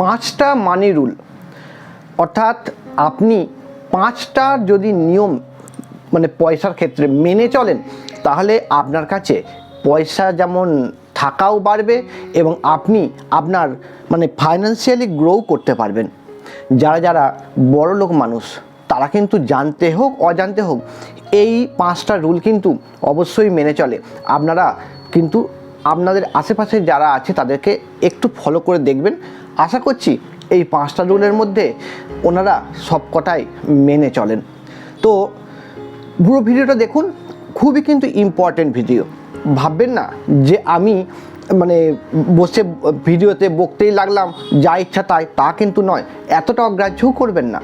পাঁচটা মানি রুল অর্থাৎ আপনি পাঁচটা যদি নিয়ম মানে পয়সার ক্ষেত্রে মেনে চলেন, তাহলে আপনার কাছে পয়সা যেমন থাকাও বাড়বে এবং আপনি আপনার মানে ফাইন্যান্সিয়ালি গ্রো করতে পারবেন। যারা যারা বড় লোক মানুষ, তারা কিন্তু জানতে হোক, অজান্তে হোক, এই পাঁচটা রুল কিন্তু অবশ্যই মেনে চলে। আপনারা কিন্তু, আপনাদের আশেপাশে যারা আছে, তাদেরকে একটু ফলো করে দেখবেন। আশা করছি এই পাঁচটা রুলের মধ্যে ওনারা সব কটাই মেনে চলেন। তো পুরো ভিডিওটা দেখুন, খুবই কিন্তু ইম্পর্টেন্ট ভিডিও ভাববেন না যে আমি মানে বসে ভিডিওতে বকতেই লাগলাম, যা ইচ্ছা তাই, তা কিন্তু নয়, এতটা অগ্রাহ্যও করবেন না।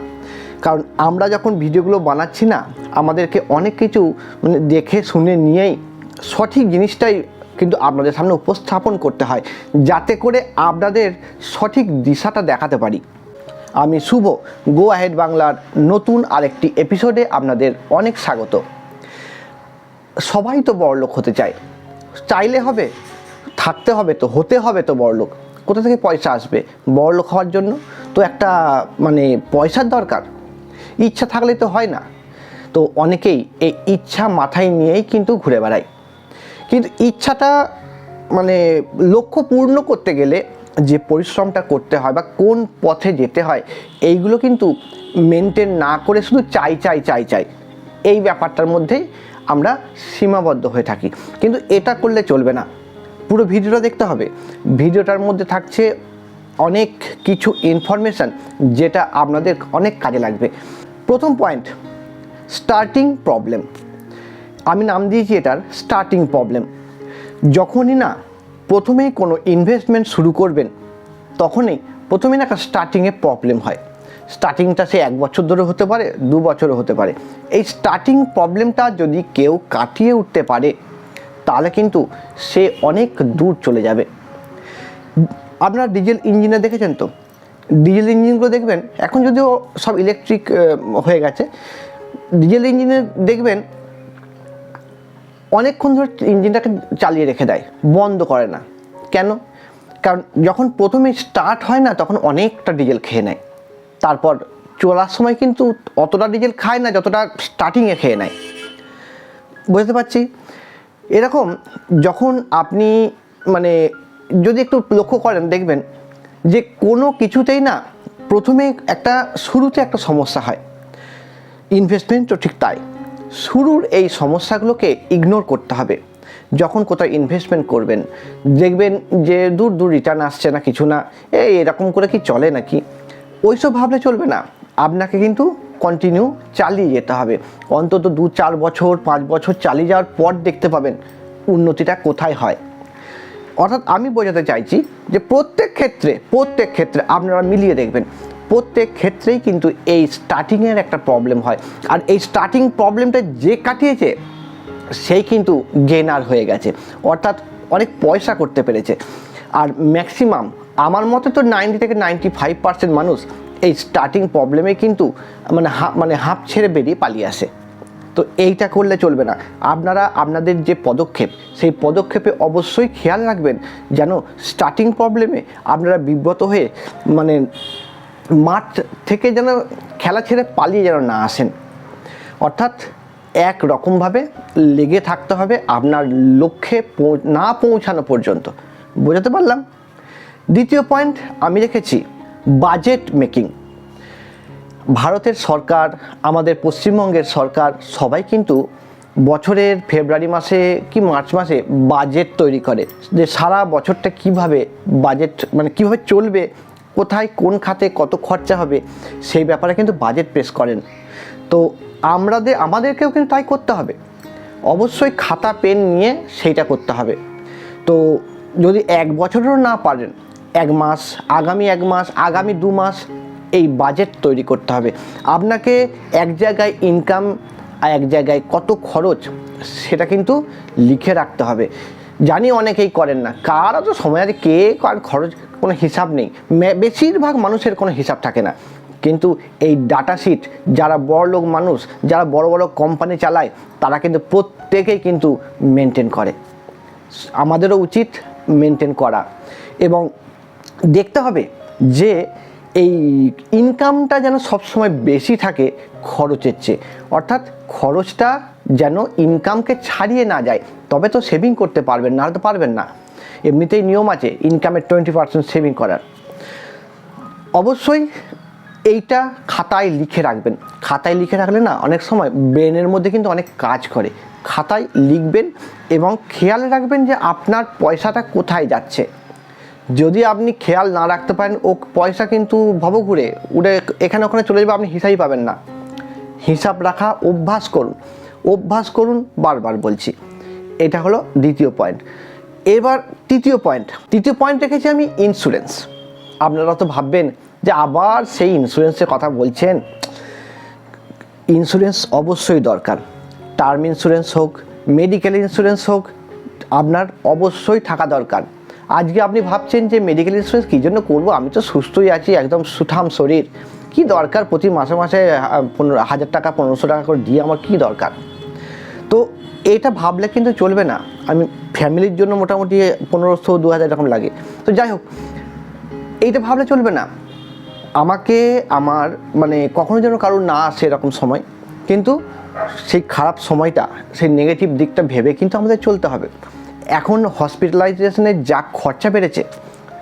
কারণ আমরা যখন ভিডিওগুলো বানাচ্ছি না, আমাদেরকে অনেক কিছু মানে দেখে, শুনে নিয়েই সঠিক জিনিসটাই কিন্তু আপনাদের সামনে উপস্থাপন করতে হয় যাতে করে আপনাদের সঠিক দিশাটা দেখাতে পারি। আমি শুভ গো আহেড বাংলার নতুন আরেকটি এপিসোডে আপনাদের অনেক স্বাগত। সবাই তো বড়লোক হতে চায়। চাইলে হবে, থাকতে হবে তো, হতে হবে তো বড়লোক। কোথা থেকে পয়সা আসবে? বড়লোক হওয়ার জন্য তো একটা মানে পয়সার দরকার। ইচ্ছা থাকলে তো হয় না। তো অনেকেই এই ইচ্ছা মাথায় নিয়েই কিন্তু ঘুরে বেড়ায়। কিন্তু ইচ্ছাটা মানে লক্ষ্য পূর্ণ করতে গেলে যে পরিশ্রমটা করতে হয় বা কোন পথে যেতে হয়, এইগুলো কিন্তু মেনটেন না করে শুধু চাই চাই চাই চাই, এই ব্যাপারটার মধ্যেই আমরা সীমাবদ্ধ হয়ে থাকি। কিন্তু এটা করলে চলবে না। পুরো ভিডিওটা দেখতে হবে। ভিডিওটার মধ্যে থাকছে অনেক কিছু ইনফরমেশান যেটা আপনাদের অনেক কাজে লাগবে। প্রথম পয়েন্ট স্টার্টিং প্রবলেম আমি নাম দিয়েছি এটার স্টার্টিং প্রবলেম যখনই না প্রথমেই কোনো ইনভেস্টমেন্ট শুরু করবেন, তখনই প্রথমেই না একটা স্টার্টিংয়ে প্রবলেম হয়। স্টার্টিংটা সে এক বছর ধরে হতে পারে, দু বছরও হতে পারে। এই স্টার্টিং প্রবলেমটা যদি কেউ কাটিয়ে উঠতে পারে, তাহলে কিন্তু সে অনেক দূর চলে যাবে। আপনারা ডিজেল ইঞ্জিনে দেখেছেন তো? ডিজেল ইঞ্জিনগুলো দেখবেন, এখন যদিও সব ইলেকট্রিক হয়ে গেছে ডিজেল ইঞ্জিনে দেখবেন অনেকক্ষণ ধরে ইঞ্জিনটাকে চালিয়ে রেখে দেয়, বন্ধ করে না। কেন? কারণ যখন প্রথমে স্টার্ট হয় না, তখন অনেকটা ডিজেল খেয়ে নেয়। তারপর চলার সময় কিন্তু অতটা ডিজেল খায় না, যতটা স্টার্টিংয়ে খেয়ে নেয়। বুঝতে পারছি? এরকম যখন আপনি মানে যদি একটু লক্ষ্য করেন, দেখবেন যে কোনো কিছুতেই না প্রথমে একটা শুরুতে একটা সমস্যা হয়। ইনভেস্টমেন্টও ঠিক তাই। শুরুর এই সমস্যাগুলোকে ইগনোর করতে হবে। যখন কোথাও ইনভেস্টমেন্ট করবেন, দেখবেন যে দূর দূর রিটার্ন আসছে না, কিছু না, এই এরকম করে কি চলে নাকি? ওইসব ভাবলে চলবে না। আপনাকে কিন্তু কন্টিনিউ চালিয়ে যেতে হবে। অন্তত দু চার বছর, পাঁচ বছর চালিয়ে যাওয়ার পর দেখতে পাবেন উন্নতিটা কোথায় হয়। অর্থাৎ আমি বোঝাতে চাইছি যে প্রত্যেক ক্ষেত্রে প্রত্যেক ক্ষেত্রে আপনারা মিলিয়ে দেখবেন প্রত্যেক ক্ষেত্রেই কিন্তু এই স্টার্টিংয়ের একটা প্রবলেম হয়। আর এই স্টার্টিং প্রবলেমটা যে কাটিয়েছে, সেই কিন্তু গেনার হয়ে গেছে। অর্থাৎ অনেক পয়সা করতে পেরেছে। আর ম্যাক্সিমাম আমার মতে তো নাইনটি থেকে নাইনটি ফাইভ পার্সেন্ট মানুষ এই স্টার্টিং প্রবলেমে কিন্তু মানে হাঁপ মানে হাঁপ ছেড়ে বেরিয়ে পালিয়ে আসে। তো এইটা করলে চলবে না। আপনারা, আপনাদের যে পদক্ষেপ, সেই পদক্ষেপে অবশ্যই খেয়াল রাখবেন যেন স্টার্টিং প্রবলেমে আপনারা বিব্রত হয়ে মানে মাঠ থেকে যেন খেলা ছেড়ে পালিয়ে যেন না আসেন। অর্থাৎ এক রকমভাবে লেগে থাকতে হবে আপনার লক্ষ্যে না পৌঁছানো পর্যন্ত। বোঝাতে পারলাম? দ্বিতীয় পয়েন্ট আমি রেখেছি বাজেট মেকিং ভারতের সরকার, আমাদের পশ্চিমবঙ্গের সরকার সবাই কিন্তু বছরের ফেব্রুয়ারি মাসে কি মার্চ মাসে বাজেট তৈরি করে। যে সারা বছরটা কীভাবে বাজেট মানে কীভাবে চলবে কোথায় কোন খাতে কত খরচা হবে, সেই ব্যাপারে কিন্তু বাজেট পেশ করেন। তো আমাদের আমাদেরকেও কিন্তু তাই করতে হবে। অবশ্যই খাতা, পেন নিয়ে সেইটা করতে হবে। তো যদি এক বছরেরও না পারেন, এক মাস, আগামী এক মাস, আগামী দু মাস, এই বাজেট তৈরি করতে হবে। আপনাকে এক জায়গায় ইনকাম আর এক জায়গায় কত খরচ, সেটা কিন্তু লিখে রাখতে হবে। জানি অনেকেই করেন না। কার তো সময় আছে, কে কার খরচ, কোনো হিসাব নেই। বেশিরভাগ মানুষের কোনো হিসাব থাকে না। কিন্তু এই ডাটা শিট যারা বড় লোক মানুষ, যারা বড় বড় কোম্পানি চালায়, তারা কিন্তু প্রত্যেকেই কিন্তু মেনটেন করে। আমাদেরও উচিত মেনটেন করা। এবং দেখতে হবে যে, এই ইনকামটা যেন সবসময় বেশি থাকে খরচের চেয়ে। অর্থাৎ খরচটা যেন ইনকামকে ছাড়িয়ে না যায়। তবে তো সেভিং করতে পারবেন না তো পারবেন না। এমনিতেই নিয়ম আছে ইনকামের টোয়েন্টি পার্সেন্ট সেভিং করার। অবশ্যই এইটা খাতায় লিখে রাখবেন। খাতায় লিখে রাখলে না, অনেক সময় ব্রেনের মধ্যে কিন্তু অনেক কাজ করে। খাতায় লিখবেন এবং খেয়াল রাখবেন যে আপনার পয়সাটা কোথায় যাচ্ছে। যদি আপনি খেয়াল না রাখতে পারেন, ও পয়সা কিন্তু ভব ঘুরে, উড়ে এখানে ওখানে চলে যাবে, আপনি হিসাবই পাবেন না। হিসাব রাখা অভ্যাস করুন। অভ্যাস করুন, বারবার বলছি। এটা হলো দ্বিতীয় পয়েন্ট এবার তৃতীয় পয়েন্ট তৃতীয় পয়েন্ট রেখেছি আমি ইন্স্যুরেন্স আপনারা তো ভাববেন যে আবার সেই ইন্স্যুরেন্সের কথা বলছেন। ইন্স্যুরেন্স অবশ্যই দরকার। টার্ম ইন্স্যুরেন্স হোক মেডিকেল ইন্স্যুরেন্স হোক, আপনার অবশ্যই থাকা দরকার। আজকে আপনি ভাবছেন যে মেডিকেল ইন্স্যুরেন্স কী জন্য করব? আমি তো সুস্থই আছি, একদম সুঠাম শরীর। কি দরকার? প্রতি মাসে মাসে পনেরো, হাজার টাকা, পনেরোশো টাকা করে দিয়ে আমার কি দরকার? তো এটা ভাবলে কিন্তু চলবে না। আমি ফ্যামিলির জন্য মোটামুটি পনেরোশো দু হাজার এরকম লাগে। তো যাই হোক, এইটা ভাবলে চলবে না। আমাকে, আমার মানে কখনো যেন কারোর না আসে এরকম সময়। কিন্তু সেই খারাপ সময়টা, সেই নেগেটিভ দিকটা ভেবে কিন্তু আমাদের চলতে হবে। এখন হসপিটালাইজেশনের যা খরচা বেড়েছে,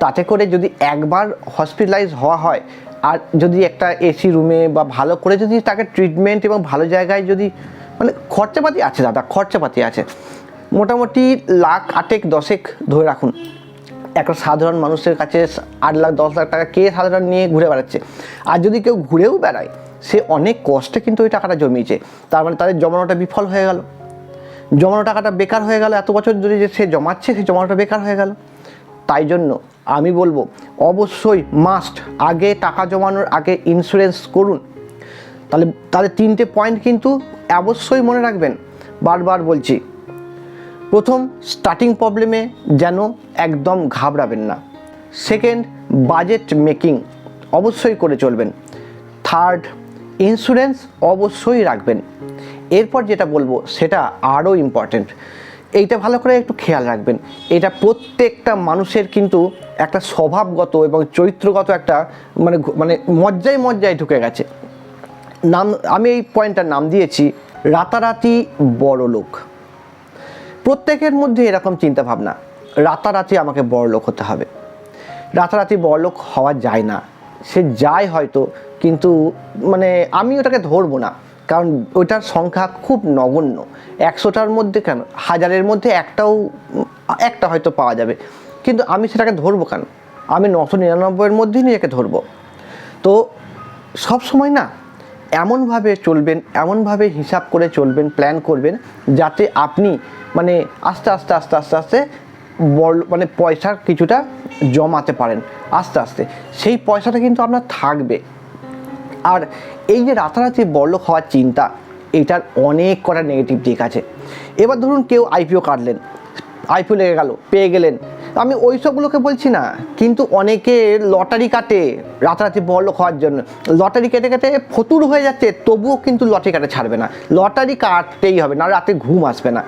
তাতে করে যদি একবার হসপিটালাইজ হওয়া হয়, আর যদি একটা এসি রুমে বা ভালো করে যদি তাকে ট্রিটমেন্ট এবং ভালো জায়গায় যদি মানে খরচাপাতি আছে দাদা, খরচাপাতি আছে। মোটামুটি লাখ আটেক, দশেক ধরে রাখুন। একটা সাধারণ মানুষের কাছে আট লাখ, দশ লাখ টাকা কে সাধারণ নিয়ে ঘুরে বেড়াচ্ছে? আর যদি কেউ ঘুরেও বেড়ায়, সে অনেক কষ্টে কিন্তু ওই টাকাটা জমিয়েছে। তার মানে তাদের জমানোটা বিফল হয়ে গেল। জমানো টাকাটা বেকার হয়ে গেল, এত বছর ধরে যে সে জমাচ্ছে, সে জমানোটা বেকার হয়ে গেল। তাই জন্য আমি বলব, অবশ্যই মাস্ট আগে টাকা জমানোর আগে ইন্স্যুরেন্স করুন। তাহলে তাহলে তিনটে পয়েন্ট কিন্তু অবশ্যই মনে রাখবেন। বারবার বলছি, প্রথম স্টার্টিং প্রবলেমে যেন একদম ঘাবড়াবেন না। সেকেন্ড বাজেট মেকিং অবশ্যই করে চলবেন। থার্ড ইন্স্যুরেন্স অবশ্যই রাখবেন। এরপর যেটা বলব, সেটা আরও ইম্পর্ট্যান্ট এইটা ভালো করে একটু খেয়াল রাখবেন। এটা প্রত্যেকটা মানুষের কিন্তু একটা স্বভাবগত এবং চরিত্রগত একটা মানে মানে মজ্জায় মজ্জায় ঢুকে গেছে। নাম, আমি এই পয়েন্টটার নাম দিয়েছি, রাতারাতি বড় লোক প্রত্যেকের মধ্যে এরকম চিন্তা ভাবনা রাতারাতি আমাকে বড় লোক হতে হবে। রাতারাতি বড় লোক হওয়া যায় না। সে যায় হয়তো, কিন্তু মানে আমি ওটাকে ধরবো না, কারণ ওইটার সংখ্যা খুব নগণ্য। একশোটার মধ্যে কেন? হাজারের মধ্যে একটাও, একটা হয়তো পাওয়া যাবে। কিন্তু আমি সেটাকে ধরবো কেন? আমি নশো নিরানব্বইয়ের মধ্যেই নিজেকে ধরবো। তো সব সময় না এমনভাবে চলবেন, এমনভাবে হিসাব করে চলবেন প্ল্যান করবেন, যাতে আপনি মানে আস্তে আস্তে আস্তে আস্তে আস্তে বড় মানে পয়সার কিছুটা জমাতে পারেন, আস্তে আস্তে। সেই পয়সাটা কিন্তু আপনার থাকবে। আর এই যে রাতারাতি বড়লোক হওয়ার চিন্তা, এটার অনেক কটা নেগেটিভ দিক আছে। এবার ধরুন কেউ আইপিও কাটলেন আইপিও লেগে গেল, পেয়ে গেলেন আমি ওই সবগুলোকে বলছি না, কিন্তু অনেকে লটারি কাটে রাতারাতি বড়লোক হওয়ার জন্য। লটারি কেটে কেটে ফতুর হয়ে যাচ্ছে, তবুও কিন্তু লটারি কাটে ছাড়বে না। লটারি কাটতেই হবে না রাতে ঘুম আসবে না।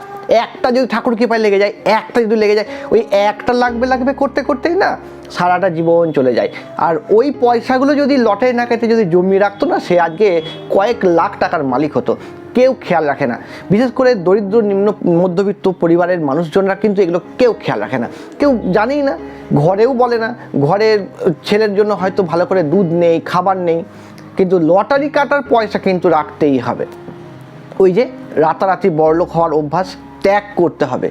একটা যদি ঠাকুর কৃপায় লেগে যায়, একটা যদি লেগে যায়, ওই একটা লাগবে লাগবে করতে করতেই না সারাটা জীবন চলে যায়। আর ওই পয়সাগুলো যদি লটারি না কেটে যদি জমিয়ে রাখতো না, সে আজকে কয়েক লাখ টাকার মালিক হতো। কেউ খেয়াল রাখে না। বিশেষ করে দরিদ্র, নিম্ন, মধ্যবিত্ত পরিবারের মানুষজনরা কিন্তু এগুলো কেউ খেয়াল রাখে না। কেউ জানেই না, ঘরেও বলে না, ঘরের ছেলের জন্য হয়তো ভালো করে দুধ নেই, খাবার নেই, কিন্তু লটারি কাটার পয়সা কিন্তু রাখতেই হবে। ওই যে রাতারাতি বড়লোক হওয়ার অভ্যাস ত্যাগ করতে হবে।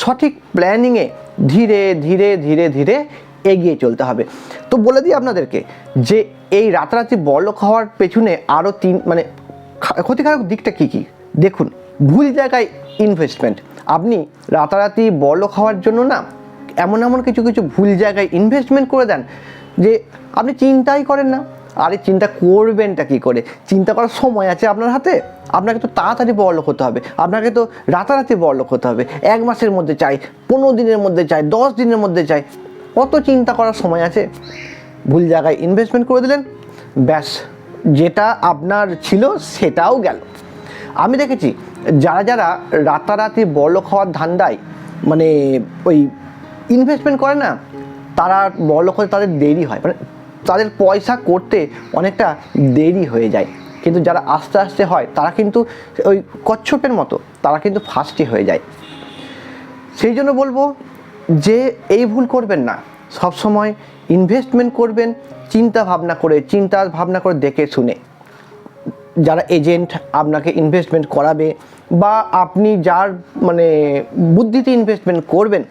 সঠিক প্ল্যানিংয়ে ধীরে ধীরে ধীরে ধীরে এগিয়ে চলতে হবে। তো বলে দিই আপনাদেরকে যে এই রাতারাতি বড়লোক হওয়ার পেছনে আরও তিন মানে ক্ষতিকারক দিকটা কী কী? দেখুন, ভুল জায়গায় ইনভেস্টমেন্ট আপনি রাতারাতি বড়লোক হওয়ার জন্য না এমন এমন কিছু কিছু ভুল জায়গায় ইনভেস্টমেন্ট করে দেন যে আপনি চিন্তাই করেন না। আরে চিন্তা করবেনটা কি করে? চিন্তা করার সময় আছে আপনার হাতে। আপনাকে তো তাড়াতাড়ি বড়লোক হতে হবে। আপনাকে তো রাতারাতি বড়লোক হতে হবে। এক মাসের মধ্যে চাই, পনেরো দিনের মধ্যে চাই, দশ দিনের মধ্যে চাই। কত চিন্তা করার সময় আছে? ভুল জায়গায় ইনভেস্টমেন্ট করে দিলেন, ব্যাস। যেটা আপনার ছিল সেটাও গেল। আমি দেখেছি, যারা যারা রাতারাতি বড়লোক হওয়ার ধান্দায় মানে ওই ইনভেস্টমেন্ট করে না, তারা বড়লোক হতে তাদের দেরি হয়। মানে তাদের পয়সা করতে অনেকটা দেরি হয়ে যায়। কিন্তু যারা আস্তে আস্তে হয়, তারা কিন্তু ওই কচ্ছপের মতো, তারা কিন্তু ফার্স্টে হয়ে যায়। সেই জন্য বলব যে, এই ভুল করবেন না। সব সময় ইনভেস্টমেন্ট করবেন, চিন্তা ভাবনা করে, চিন্তা ভাবনা করে দেখে শুনে। যারা এজেন্ট আপনাকে ইনভেস্টমেন্ট করাবে বা আপনি যার মানে বুদ্ধিতে ইনভেস্টমেন্ট করবেন,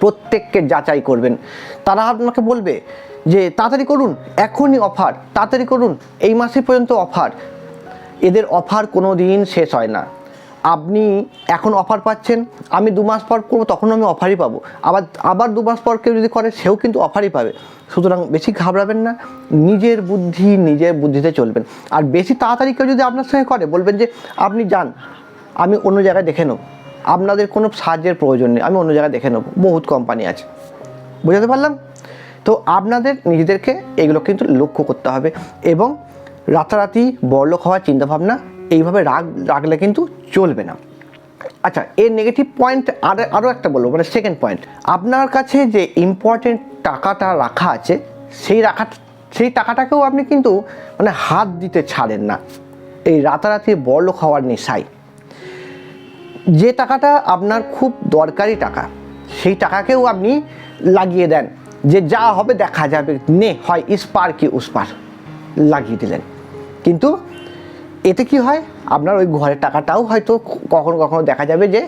প্রত্যেককে যাচাই করবেন। তারা আপনাকে বলবে যে, তাড়াতাড়ি করুন, এখনই অফার তাড়াতাড়ি করুন, এই মাসে পর্যন্ত অফার এদের অফার কোনো দিন শেষ হয় না। আপনি এখন অফার পাচ্ছেন, আমি দু মাস পর করব, তখন আমি অফারই পাবো। আবার আবার দু মাস পর কেউ যদি করে, সেও কিন্তু অফারই পাবে। সুতরাং বেশি ঘাবড়াবেন না, নিজের বুদ্ধি, নিজের বুদ্ধিতে চলবেন। আর বেশি তাড়াতাড়ি কেউ যদি আপনার সঙ্গে করে, বলবেন যে, আপনি যান, আমি অন্য জায়গায় দেখে নেব। আপনাদের কোনো সাহায্যের প্রয়োজন নেই, আমি অন্য জায়গায় দেখে নেব। বহুত কোম্পানি আছে। বুঝাতে পারলাম? তো আপনাদের, নিজেদেরকে এগুলো কিন্তু লক্ষ্য করতে হবে। এবং রাতারাতি বড়লোক হওয়ার চিন্তাভাবনা এইভাবে রাগ রাখলে কিন্তু চলবে না। আচ্ছা এর নেগেটিভ পয়েন্ট আর আরও একটা বলব মানে সেকেন্ড পয়েন্ট আপনার কাছে যে ইম্পর্টেন্ট টাকাটা রাখা আছে, সেই রাখা সেই টাকাটাকেও আপনি কিন্তু মানে হাত দিতে ছাড়েন না। এই রাতারাতি বড়লোক হওয়ার নেশায়। যে টাকাটা আপনার খুব দরকারি টাকা, সেই টাকাকেও আপনি লাগিয়ে দেন। যে যা হবে দেখা যাবে। নে, হয় ইস্পার কি উস্পার লাগিয়ে দিলেন। কিন্তু এতে কি হয়? আপনার ওই ঘরের টাকাটাও হয়তো কখনো কখনো দেখা যাবে যে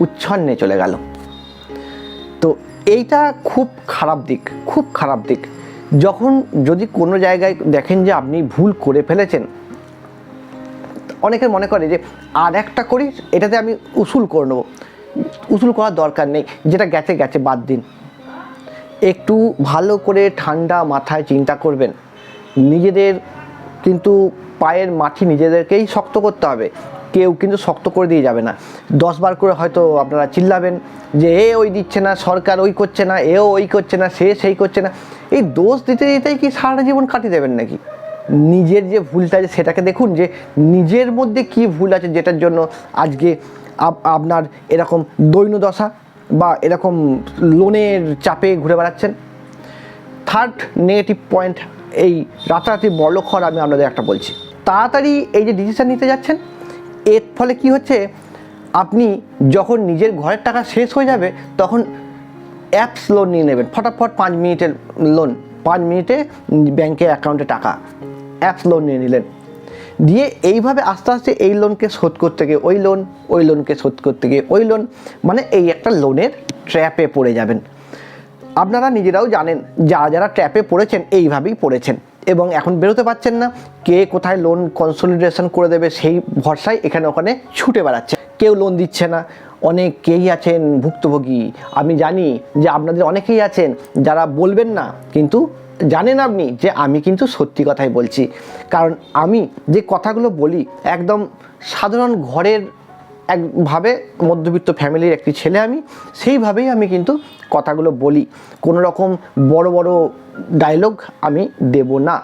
উচ্ছন্নে চলে গেল। তো এইটা খুব খারাপ দিক, খুব খারাপ দিক। যখন যদি কোনো জায়গায় দেখেন যে আপনি ভুল করে ফেলেছেন, অনেকে মনে করে যে আর একটা করি, এটাতে আমি উসুল করে নেব। উসুল করার দরকার নেই, যেটা গেছে গেছে, বাদ দিন। একটু ভালো করে ঠান্ডা মাথায় চিন্তা করবেন। নিজেদের কিন্তু পায়ের মাটি নিজেদেরকেই শক্ত করতে হবে। কেউ কিন্তু শক্ত করে দিয়ে যাবে না। দশবার করে হয়তো আপনারা চিল্লাবেন যে, এ ওই দিচ্ছে না, সরকার ওই করছে না, এও ওই করছে না, সে সেই করছে না। এই দোষ দিতে দিতেই কি সারা জীবন কাটিয়ে দেবেন নাকি? নিজের যে ভুলটা আছে সেটাকে দেখুন যে, নিজের মধ্যে কি ভুল আছে যেটার জন্য আজকে আপনার এরকম দৈন্যদশা বা এরকম লোনের চাপে ঘুরে বেড়াচ্ছেন। থার্ড নেগেটিভ পয়েন্ট এই রাতারাতি বড়লোক হওয়ার আমি আপনাদের একটা বলছি। তাড়াতাড়ি এই যে ডিসিশান নিতে যাচ্ছেন, এর ফলে কি হচ্ছে? আপনি যখন নিজের ঘরের টাকা শেষ হয়ে যাবে, তখন অ্যাপস লোন নিয়ে নেবেন। ফটাফট পাঁচ মিনিটের লোন পাঁচ মিনিটে ব্যাংকে অ্যাকাউন্টে টাকা অ্যাপস লোন নিয়ে নিলেন। দিয়ে এইভাবে আস্তে আস্তে এই লোনকে শোধ করতে গিয়ে, ওই লোন ওই লোনকে শোধ করতে গিয়ে, ওই লোন মানে এই একটা লোনের ট্র্যাপে পড়ে যাবেন। আপনারা নিজেরাও জানেন যারা যারা ট্র্যাপে পড়েছেন, এইভাবেই পড়েছেন। এবং এখন বেরোতে পারছেন না। কে কোথায় লোন কনসলিডেশন করে দেবে সেই ভরসায় এখানে ওখানে ছুটে বেড়াচ্ছে। কেউ লোন দিচ্ছে না। অনেকেই আছেন ভুক্তভোগী। আমি জানি যে আপনাদের অনেকেই আছেন যারা বলবেন না, কিন্তু জানেন আপনি যে আমি কিন্তু সত্যি কথাই বলছি। কারণ আমি যে কথাগুলো বলি, একদম সাধারণ ঘরের একভাবে মধ্যবিত্ত ফ্যামিলির একটি ছেলে আমি, সেইভাবেই আমি কিন্তু কথাগুলো বলি। কোনো রকম বড় বড় ডায়লগ আমি দেব না।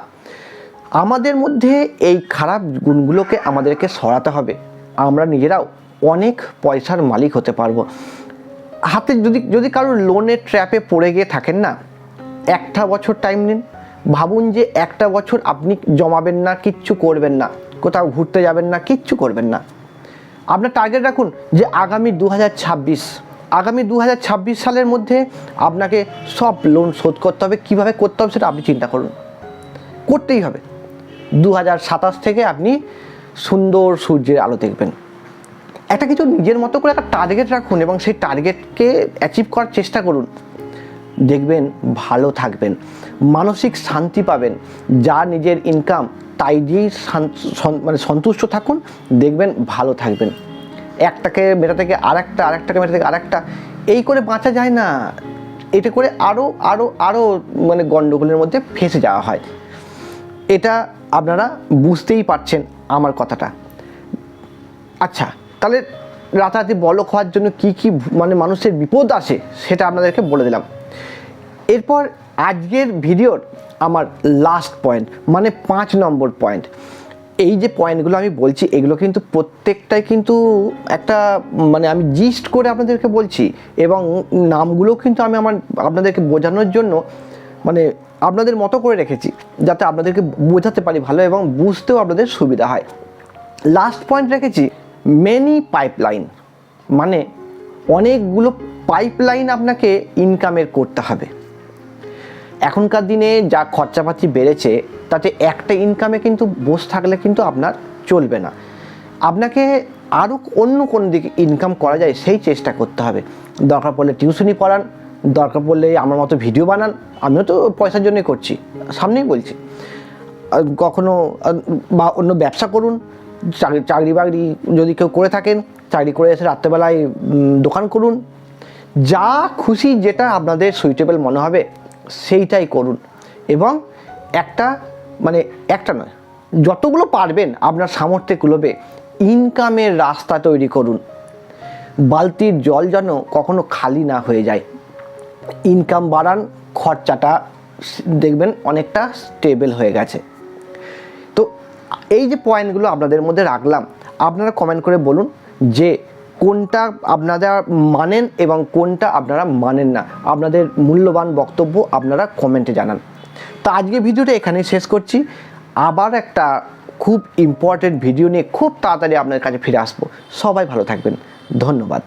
আমাদের মধ্যে এই খারাপ গুণগুলোকে আমাদেরকে সরাতে হবে। আমরা নিজেরাও অনেক পয়সার মালিক হতে পারব। হাতে যদি যদি কারোর লোনের ট্র্যাপে পড়ে গিয়ে থাকেন না, একটা বছর টাইম নিন। ভাবুন যে একটা বছর আপনি জমাবেন না, কিচ্ছু করবেন না। কোথাও ঘুরতে যাবেন না, কিচ্ছু করবেন না। আপনার টার্গেট রাখুন যে আগামী দু হাজার ছাব্বিশ। আগামী দু হাজার ছাব্বিশ সালের মধ্যে আপনাকে সব লোন শোধ করতে হবে। কীভাবে করতে হবে সেটা আপনি চিন্তা করুন। করতেই হবে। দু হাজার সাতাশ থেকে আপনি সুন্দর সূর্যের আলো দেখবেন। একটা কিছু নিজের মতো করে একটা টার্গেট রাখুন এবং সেই টার্গেটকে অ্যাচিভ করার চেষ্টা করুন। দেখবেন ভালো থাকবেন। মানসিক শান্তি পাবেন। যা নিজের ইনকাম তাই দিয়েই মানে সন্তুষ্ট থাকুন, দেখবেন ভালো থাকবেন। একটাকে মেটা থেকে আর আরেকটা, আরেকটাকে মেটা থেকে আরেকটা, এই করে বাঁচা যায় না। এটা করে আরও আরও আরও মানে গণ্ডগোলের মধ্যে ফেসে যাওয়া হয়। এটা আপনারা বুঝতেই পারছেন আমার কথাটা। আচ্ছা তাহলে রাতারাতি বলক হওয়ার জন্য কি কি মানে মানুষের বিপদ আসে সেটা আপনাদেরকে বলে দিলাম। এরপর আজকের ভিডিওর আমার লাস্ট পয়েন্ট মানে পাঁচ নম্বর পয়েন্ট এই যে পয়েন্টগুলো আমি বলছি, এগুলো কিন্তু প্রত্যেকটাই কিন্তু একটা মানে আমি জিস্ট করে আপনাদেরকে বলছি, এবং নামগুলো কিন্তু আমি আমার আপনাদেরকে বোঝানোর জন্য মানে আপনাদের মতো করে রেখেছি, যাতে আপনাদেরকে বোঝাতে পারি ভালো এবং বুঝতেও আপনাদের সুবিধা হয়। লাস্ট পয়েন্ট রেখেছি মেনি পাইপলাইন মানে অনেকগুলো পাইপলাইন আপনাকে ইনকামের করতে হবে। এখনকার দিনে যা খরচাপাতি বেড়েছে, তাতে একটা ইনকামে কিন্তু বসে থাকলে কিন্তু আপনার চলবে না। আপনাকে আরও অন্য কোন দিকে ইনকাম করা যায়, সেই চেষ্টা করতে হবে। দরকার পড়লে টিউশনি পড়ান, দরকার পড়লে আমার মতো ভিডিও বানান, আমিও তো পয়সার জন্যই করছি, সামনেই বলছি। কখনো বা অন্য ব্যবসা করুন, চাকরি চাকরি বাকরি যদি কেউ করে থাকেন, চাকরি করে এসে রাত্রেবেলায় দোকান করুন। যা খুশি যেটা আপনাদের সুইটেবল মনে হবে সেইটাই করুন। এবং একটা মানে একটা নয়, যতগুলো পারবেন আপনার সামর্থ্যে কুলোবে, ইনকামের রাস্তা তৈরি করুন। বালতির জল যেন কখনো খালি না হয়ে যায়। ইনকাম বাড়ান, খরচাটা দেখবেন অনেকটা স্টেবল হয়ে গেছে। তো এই যে পয়েন্টগুলো আপনাদের মধ্যে রাখলাম, আপনারা কমেন্ট করে বলুন যে কোনটা আপনারা মানেন এবং কোনটা আপনারা মানেন না। আপনাদের মূল্যবান বক্তব্য আপনারা কমেন্টে জানান। তো আজকে ভিডিওটা এখানে শেষ করছি। আবার একটা খুব ইম্পর্টেন্ট ভিডিও নিয়ে খুব তাড়াতাড়ি আপনার কাছে ফিরে আসব। সবাই ভালো থাকবেন। ধন্যবাদ।